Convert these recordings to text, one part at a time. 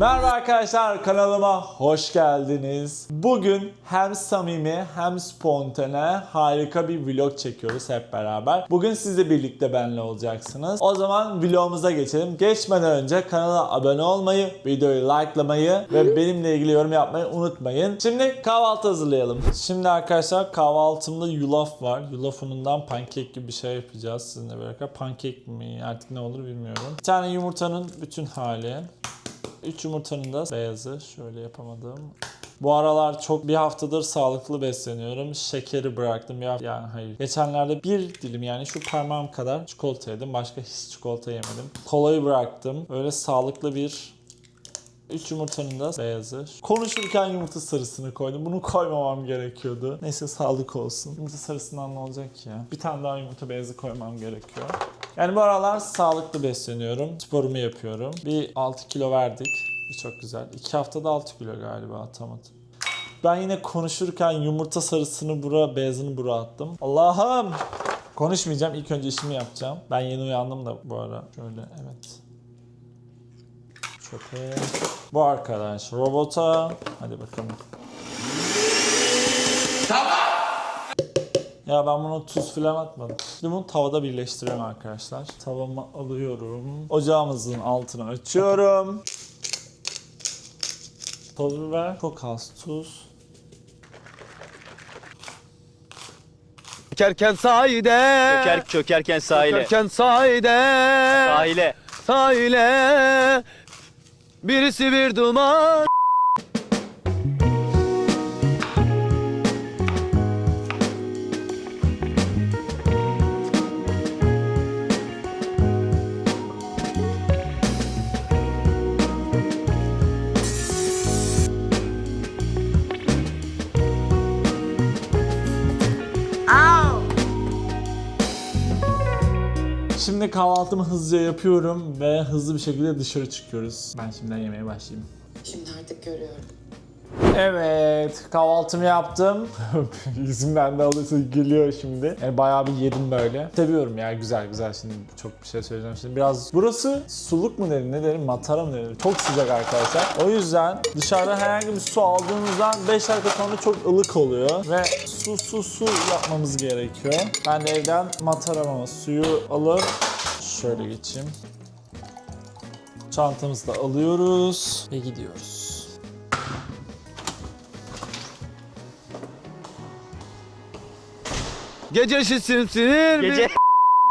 Merhaba arkadaşlar kanalıma hoş geldiniz. Bugün hem samimi hem spontane harika bir vlog çekiyoruz hep beraber. Bugün siz de birlikte benimle olacaksınız. O zaman vlogumuza geçelim. Geçmeden önce kanala abone olmayı, videoyu likelamayı ve benimle ilgili yorum yapmayı unutmayın. Şimdi kahvaltı hazırlayalım. Şimdi arkadaşlar kahvaltımda yulaf var. Yulaf unundan pankek gibi bir şey yapacağız sizinle beraber. Pankek mi artık ne olur bilmiyorum. Bir tane yumurtanın bütün hali. 3 yumurtanın da beyazı. Şöyle yapamadım. Bu aralar çok bir haftadır sağlıklı besleniyorum. Şekeri bıraktım ya yani hayır. Geçenlerde bir dilim yani şu parmağım kadar çikolata yedim. Başka hiç çikolata yemedim. Kolayı bıraktım. Öyle sağlıklı bir 3 yumurtanın da beyazı. Konuşurken yumurta sarısını koydum. Bunu koymamam gerekiyordu. Neyse sağlık olsun. Yumurta sarısından ne olacak ki ya? Bir tane daha yumurta beyazı koymam gerekiyor. Yani bu aralar sağlıklı besleniyorum. Sporumu yapıyorum. Bir 6 kilo verdik. Çok güzel. 2 haftada 6 kilo galiba atamadım. Ben yine konuşurken yumurta sarısını bura, beyazını bura attım. Allah'ım! Konuşmayacağım. İlk önce işimi yapacağım. Ben yeni uyandım da bu ara. Şöyle evet. Çöpe. Bu arkadaş robota. Hadi bakalım. Ya ben bunu tuz filan atmadım. Şimdi bunu tavada birleştiriyorum arkadaşlar. Tavamı alıyorum. Ocağımızın altını açıyorum. Toz biber, çok az tuz. Çökerken sahide Çöker, çökerken sahile. Çökerken sahide Sahile. Sahile Birisi bir duman kahvaltımı hızlıca yapıyorum ve hızlı bir şekilde dışarı çıkıyoruz. Ben şimdiden yemeğe başlayayım. Şimdi artık görüyorum. Evet, kahvaltımı yaptım. Yüzümden de alırsa gülüyor şimdi. Yani bayağı bir yedim böyle. Seviyorum ya, güzel güzel. Şimdi çok bir şey söyleyeceğim şimdi. Biraz burası suluk mu derim, ne derim, matara mı derim. Çok sıcak arkadaşlar. O yüzden dışarıda herhangi bir su aldığımızdan 5 dakika sonra çok ılık oluyor. Ve su su su yapmamız gerekiyor. Ben de evden mataramama suyu alıp şöyle geçeyim. Çantamızı da alıyoruz ve gidiyoruz. Gece şişsin sinir mi? Gece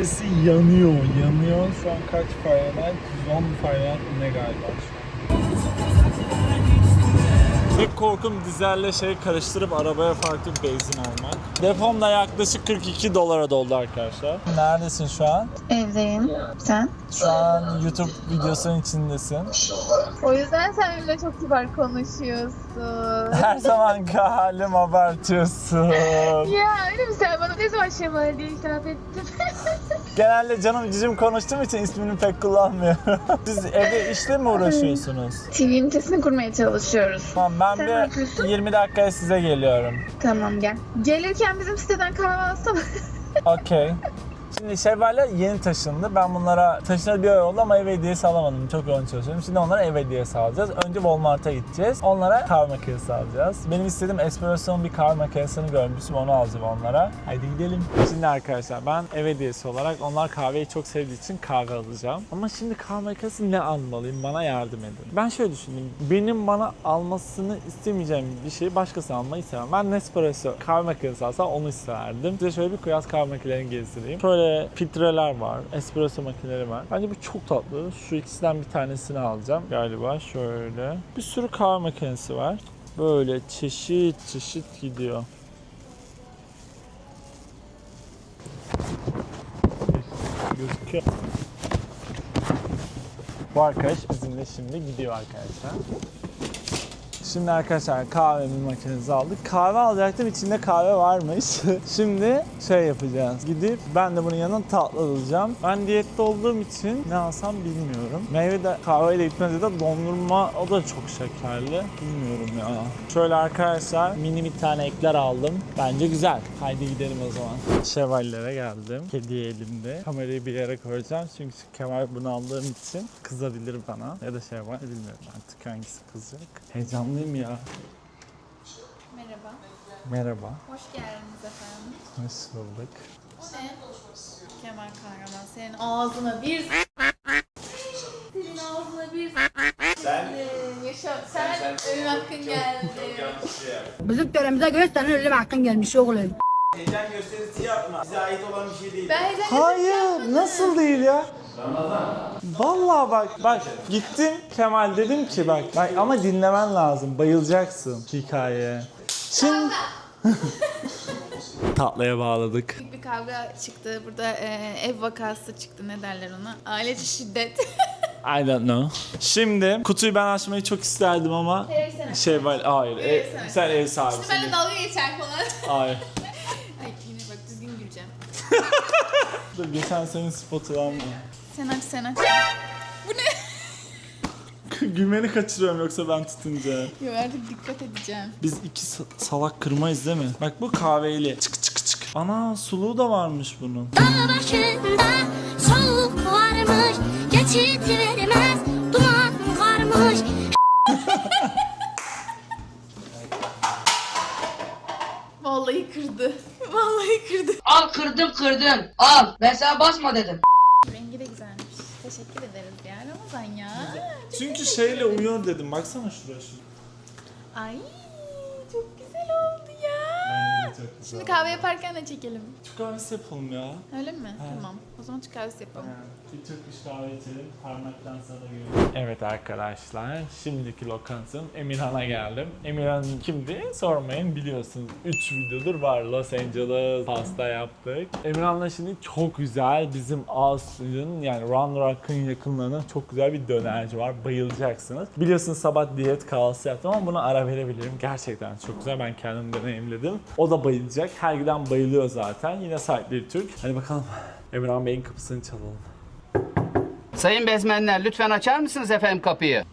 Sesi yanıyor, yanıyor. Şu an kaç Fahrenheit? 110 Fahrenheit ne galiba şu an. Tek korkum dizelle şey karıştırıp arabaya farklı bir benzin almak. Depom da yaklaşık 42 dolara doldu arkadaşlar. Neredesin şu an? Evdeyim. Sen? Şu an YouTube videosunun içindesin. O yüzden sen benimle çok kibar konuşuyorsun. Her zamanki halim abartıyorsun. ya öyle mi sen bana ne zaman Şevval diye hitap ettin? Genelde canım cicim konuştuğum için ismini pek kullanmıyorum. Siz evde işle mi uğraşıyorsunuz? TV ünitesini kurmaya çalışıyoruz. Tamam ben Sen ne bir yapıyorsun? 20 dakikaya size geliyorum. Tamam gel. Gelirken bizim siteden kahve alsana. Okey. Şimdi Şevval'e yeni taşındı. Ben bunlara taşınalı bir ay oldu ama ev hediyesi alamadım. Çok yoğun çalışıyorum. Şimdi onlara ev hediyesi alacağız. Önce Walmart'a gideceğiz. Onlara kahve makinesi alacağız. Benim istediğim espresso'nun bir kahve makinesini görmüştüm. Onu alacağım onlara. Haydi gidelim. Şimdi arkadaşlar ben ev hediyesi olarak onlar kahveyi çok sevdiği için kahve alacağım. Ama şimdi kahve makinesi ne almalıyım? Bana yardım edin. Ben şöyle düşündüm. Benim bana almasını istemeyeceğim bir şeyi başkası almayı istemem. Ben Nespresso kahve makinesi alsam onu isterdim. Size şöyle bir kıyas kahve makinelerini gezdireyim. Şöyle filtreler var. Espresso makineleri var. Bence bu çok tatlı. Şu ikisinden bir tanesini alacağım galiba. Şöyle. Bir sürü kahve makinesi var. Böyle çeşit çeşit gidiyor. Gözüküyor. Bu arkadaş bizimle şimdi gidiyor arkadaşlar. Şimdi arkadaşlar kahvemi makinesi aldık. Kahve alacaktım içinde kahve varmış. Şimdi şey yapacağız. Gidip ben de bunun yanına tatlı alacağım. Ben diyette olduğum için ne alsam bilmiyorum. Meyve de kahveyle gitmez ya da dondurma o da çok şekerli. Bilmiyorum ya. Şöyle arkadaşlar mini bir tane ekler aldım. Bence güzel. Haydi gidelim o zaman. Şevallere geldim. Kedi elimde. Kamerayı bir yere koyacağım çünkü Kemal bunu aldığım için kızabilir bana. Ya da Şevval bilmiyorum artık hangisi kızacak. Heyecanlıyım ya. Merhaba. Merhaba. Hoş geldiniz efendim. Hoş bulduk. Ne? Kemal Kahraman senin ağzına bir senin ağzına bir sen yaşa sen, ölüm hakkın geldi. Bizim töremize göre senin ölüm hakkın gelmiş oğlum. Heyecan gösterisi yapma. Bize ait olan bir şey değil. Ben heyecan Hayır, nasıl değil ya? Vallahi bak, bak gittim Kemal dedim ki bak, bak ama dinlemen lazım, bayılacaksın hikayeye. Şimdi tatlıya bağladık. Büyük bir kavga çıktı. Burada e, ev vakası çıktı. Ne derler ona? Ailece şiddet. I don't know. Şimdi kutuyu ben açmayı çok isterdim ama aç. şey var, hayır, ev- sen aç. sen ev sahibisin. Şimdi benimle dalga geçer falan. Hayır. Ay yine bak düzgün güleceğim. Dur geçen senin spotu var mı? Sen aç sen aç. Bu ne? Gülmeni kaçırıyorum yoksa ben tutunca. Yo artık dikkat edeceğim. Biz iki sa- salak kırmayız değil mi? Bak bu kahveli. Çık çık çık. Ana suluğu da varmış bunun. Dağ başında soğuk varmış Geçit vermez duman varmış Vallahi kırdı. Vallahi kırdı. Al kırdım kırdım. Al. Ben sana basma dedim. Teşekkür ederiz ya Ramazan ya. Çünkü şeyle uyuyor dedim. Baksana şuraya şu. Ay ya. Şimdi kahve yaparken de çekelim. Türk kahvesi yapalım ya. Öyle mi? Tamam. O zaman Türk kahvesi yapalım. Bir Türk iş kahve içelim. Parmaktan sana göre. Evet arkadaşlar. Şimdiki lokantam Emirhan'a geldim. Emirhan kimdi? Sormayın biliyorsunuz. 3 videodur var. Los Angeles pasta yaptık. Emirhan'la şimdi çok güzel bizim Austin yani Round Rock'ın yakınlarında çok güzel bir dönerci var. Bayılacaksınız. Biliyorsunuz sabah diyet kahvaltısı yaptım ama buna ara verebilirim. Gerçekten çok güzel. Ben kendim deneyimledim. O da bayılacak. Her giden bayılıyor zaten. Yine sahipleri Türk. Hadi bakalım. Emirhan Bey'in kapısını çalalım. Sayın bezmenler lütfen açar mısınız efendim kapıyı?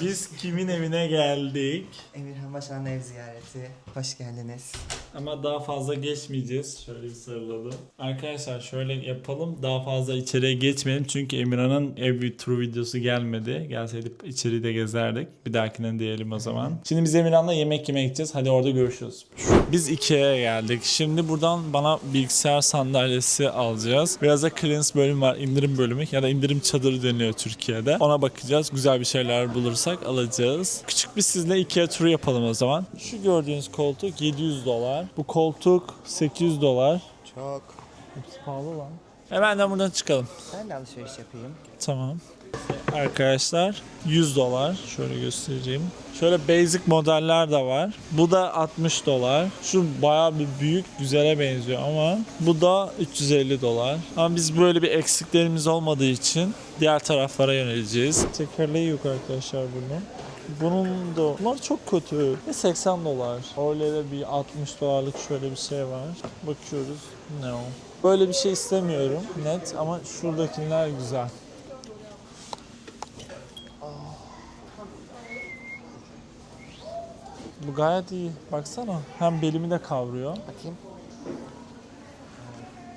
Biz kimin evine geldik? Emirhan Başaran ev ziyareti. Hoş geldiniz. Ama daha fazla geçmeyeceğiz. Şöyle bir sarılalım. Arkadaşlar şöyle yapalım. Daha fazla içeriye geçmeyelim. Çünkü Emirhan'ın ev bir tur videosu gelmedi. Gelseydi içeriği de gezerdik. Bir dahakinden diyelim o zaman. Şimdi biz Emirhan'la yemek yemeye gideceğiz. Hadi orada görüşürüz. Biz Ikea'ya geldik. Şimdi buradan bana bilgisayar sandalyesi alacağız. Biraz da clearance bölüm var. indirim bölümü ya da indirim çadırı deniliyor Türkiye'de. Ona bakacağız. Güzel bir şeyler bulursak alacağız. Küçük bir sizle Ikea turu yapalım o zaman. Şu gördüğünüz koltuk 700 dolar. Bu koltuk 800 dolar. Çok. Hepsi pahalı lan. Hemen de buradan çıkalım. Ben de alışveriş yapayım. Tamam. Arkadaşlar 100 dolar. Şöyle göstereyim. Şöyle basic modeller de var. Bu da 60 dolar. Şu bayağı bir büyük güzele benziyor ama bu da 350 dolar. Ama biz böyle bir eksiklerimiz olmadığı için diğer taraflara yöneleceğiz. Tekerleği yok arkadaşlar bunun. Bunun da bunlar çok kötü. Ve 80 dolar. Öyle de bir 60 dolarlık şöyle bir şey var. Bakıyoruz. Ne o? Böyle bir şey istemiyorum net ama şuradakiler güzel. Bu gayet iyi. Baksana. Hem belimi de kavruyor. Bakayım.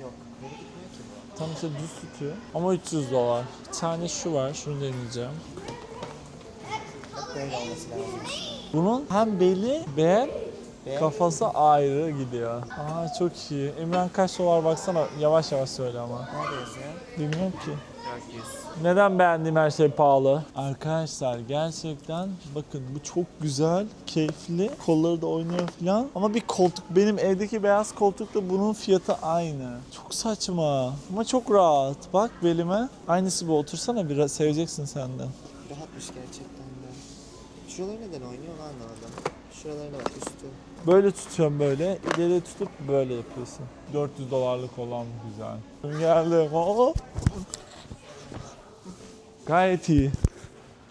Yok. Böyle gitmiyor ki bu. Tam işte düz tutuyor. Ama 300 dolar. Bir tane şu var. Şunu deneyeceğim. Bak böyle olması lazım. Bunun hem beli ve Ve kafası ayrı gidiyor. Aa çok iyi. Emran kaç dolar baksana. Yavaş yavaş söyle ama. nerede yazıyor? Bilmiyorum ki. 400. Neden beğendiğim her şey pahalı? Arkadaşlar gerçekten bakın bu çok güzel, keyifli. Kolları da oynuyor falan. Ama bir koltuk benim evdeki beyaz koltukla bunun fiyatı aynı. Çok saçma ama çok rahat. Bak belime. Aynısı bu. Otursana biraz seveceksin sen de. Rahatmış gerçekten de. Şuraları neden oynuyor onu anlamadım. Şuralarına bak üstü. Böyle tutuyorum böyle. ileri tutup böyle yapıyorsun. 400 dolarlık olan güzel. Geldim. Aa! Gayet iyi.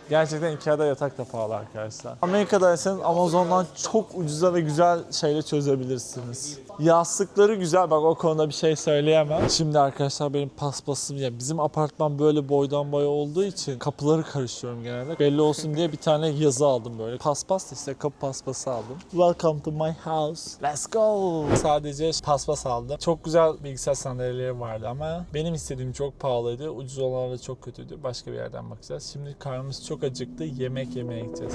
Gerçekten Ikea'da yatak da pahalı arkadaşlar. Amerika'daysanız Amazon'dan çok ucuza ve güzel şeyle çözebilirsiniz. Yastıkları güzel bak o konuda bir şey söyleyemem. Şimdi arkadaşlar benim paspasım ya bizim apartman böyle boydan boya olduğu için kapıları karıştırıyorum genelde. Belli olsun diye bir tane yazı aldım böyle. Paspas da işte kapı paspası aldım. Welcome to my house. Let's go. Sadece paspas aldım. Çok güzel bilgisayar sandalyeleri vardı ama benim istediğim çok pahalıydı. Ucuz olanlar da çok kötüydü. Başka bir yerden bakacağız. Şimdi karnımız çok acıktı. Yemek yemeye gideceğiz.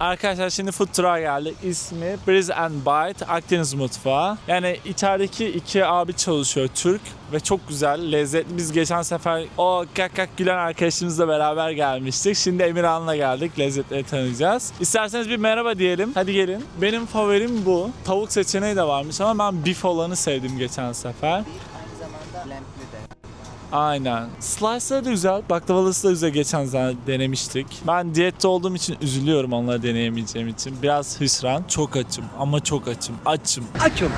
Arkadaşlar şimdi food truck'a geldik. İsmi Breeze and Bite Akdeniz Mutfağı. Yani içerideki iki abi çalışıyor Türk ve çok güzel, lezzetli. Biz geçen sefer o kak kak gülen arkadaşımızla beraber gelmiştik. Şimdi Emirhan'la geldik. Lezzetleri tanıyacağız. İsterseniz bir merhaba diyelim. Hadi gelin. Benim favorim bu. Tavuk seçeneği de varmış ama ben beef olanı sevdim geçen sefer. Aynı zamanda. Aynen. Slice'ları da güzel. Baklavalısı da güzel. Geçen zaman denemiştik. Ben diyette olduğum için üzülüyorum onları deneyemeyeceğim için. Biraz hüsran. Çok açım ama çok açım. Açım. Açım.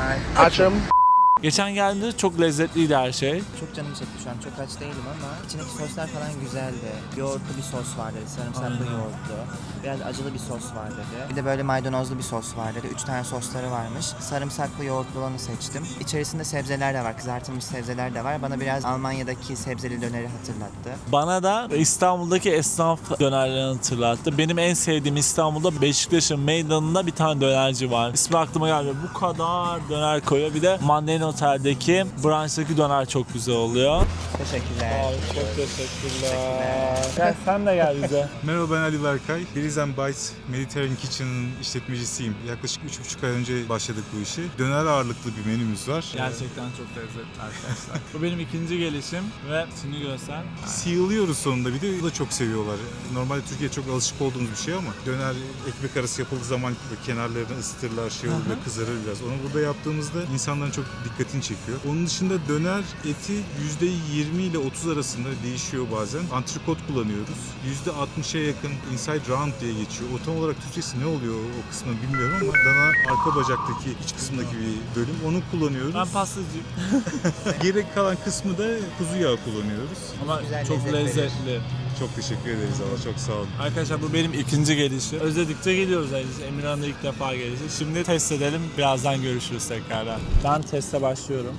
Geçen geldiğinde çok lezzetliydi her şey. Çok canım çekti şu an. Çok aç değilim ama içindeki soslar falan güzeldi. Yoğurtlu bir sos var dedi. Sarımsaklı Aynen. yoğurtlu. Biraz acılı bir sos var dedi. Bir de böyle maydanozlu bir sos var dedi. Üç tane sosları varmış. Sarımsaklı yoğurtlu olanı seçtim. İçerisinde sebzeler de var. Kızartılmış sebzeler de var. Bana biraz Almanya'daki sebzeli döneri hatırlattı. Bana da İstanbul'daki esnaf dönerlerini hatırlattı. Benim en sevdiğim İstanbul'da Beşiktaş'ın meydanında bir tane dönerci var. İsmi aklıma gelmiyor. Bu kadar döner koyuyor. Bir de Mandalina Otel'deki brunch'taki döner çok güzel oluyor. Teşekkürler. çok teşekkürler. Gel sen de gel bize. Merhaba ben Ali Berkay. And Bites Mediterranean Kitchen'ın işletmecisiyim. Yaklaşık 3,5 ay önce başladık bu işi. Döner ağırlıklı bir menümüz var. Gerçekten çok lezzetli arkadaşlar. Bu benim ikinci gelişim ve şimdi göster. Sığılıyoruz sonunda bir de bu da çok seviyorlar. Normalde Türkiye'de çok alışık olduğumuz bir şey ama döner ekmek arası yapıldığı zaman kenarlarını ısıtırlar, şey olur ve kızarır biraz. Onu burada yaptığımızda insanların çok dikkatini çekiyor. Onun dışında döner eti %20 ile 30 arasında değişiyor bazen. Antrikot kullanıyoruz. %60'a yakın inside round diye geçiyor. O tam olarak Türkçesi ne oluyor o kısmını bilmiyorum ama dana arka bacaktaki iç kısmındaki bir bölüm. Onu kullanıyoruz. Ben pastacıyım Gerek kalan kısmı da kuzu yağı kullanıyoruz. ama Güzel çok lezzet verir. lezzetli. Çok teşekkür ederiz ama çok sağ olun. Arkadaşlar bu benim ikinci gelişim. Özledikçe geliyoruz ayrıca. Emirhan'da ilk defa gelişi. Şimdi test edelim. Birazdan görüşürüz tekrardan. Ben teste başlıyorum.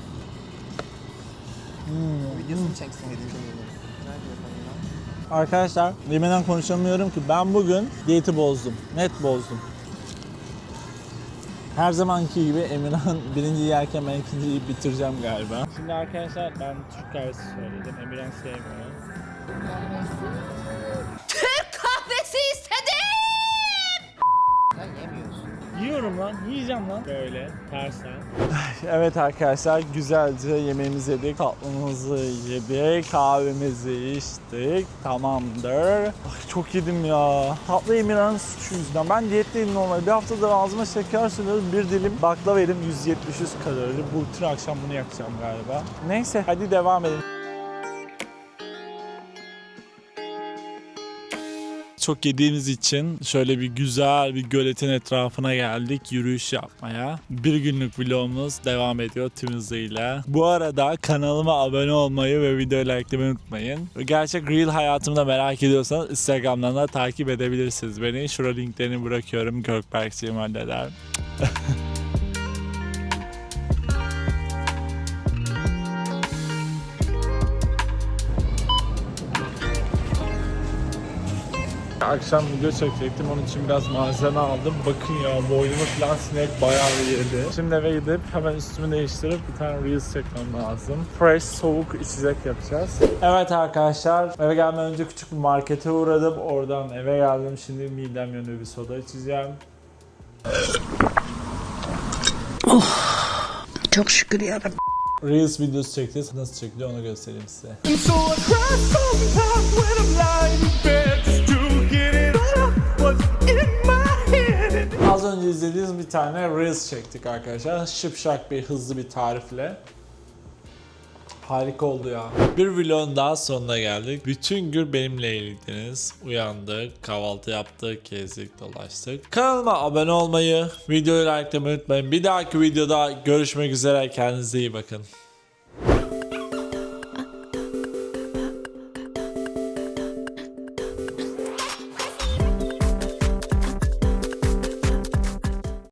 Videosunu çeksin dedim. Arkadaşlar yemeden konuşamıyorum ki ben bugün diyeti bozdum. Net bozdum. Her zamanki gibi Emirhan birinci yerken ben ikinciyi bitireceğim galiba. Şimdi arkadaşlar ben Türk kahvesi söyledim. Emirhan sevmiyor. Kahvesi istedim. Sen yemiyorsun. Yiyorum lan, yiyeceğim lan. Böyle tersen. evet arkadaşlar güzelce yemeğimizi yedik, tatlımızı yedik, kahvemizi içtik. Tamamdır. Ay, çok yedim ya. Tatlı Emirhan'ın suçu yüzünden. Ben diyetteyim normalde. Bir haftadır ağzıma şeker sürüyorum. Bir dilim baklava yedim 170 kalori. Bu bütün akşam bunu yakacağım galiba. Neyse hadi devam edelim. Çok yediğimiz için şöyle bir güzel bir göletin etrafına geldik yürüyüş yapmaya. Bir günlük vlogumuz devam ediyor tüm hızıyla. Bu arada kanalıma abone olmayı ve videoyu likelamayı unutmayın. Gerçek real hayatımı da merak ediyorsanız Instagram'dan da takip edebilirsiniz beni. Şurada linklerini bırakıyorum. Gökberkciğim halleder. Akşam video çekecektim. Onun için biraz malzeme aldım. Bakın ya boynumu falan sinek bayağı bir yedi. Şimdi eve gidip hemen üstümü değiştirip bir tane Reels çekmem lazım. Fresh soğuk içecek yapacağız. Evet arkadaşlar eve gelmeden önce küçük bir markete uğradım. Oradan eve geldim. Şimdi midem yanıyor bir soda içeceğim. Çok şükür yarabbim. Reels videosu çekeceğiz. Nasıl çekiliyor onu göstereyim size. Az önce izlediğiniz bir tane Reels çektik arkadaşlar. Şıpşak bir hızlı bir tarifle. harika oldu ya. Bir vlogun daha sonuna geldik. Bütün gün benimle ilgilediniz. Uyandık, kahvaltı yaptık, gezdik, dolaştık. Kanalıma abone olmayı, videoyu likelamayı unutmayın. Bir dahaki videoda görüşmek üzere. Kendinize iyi bakın.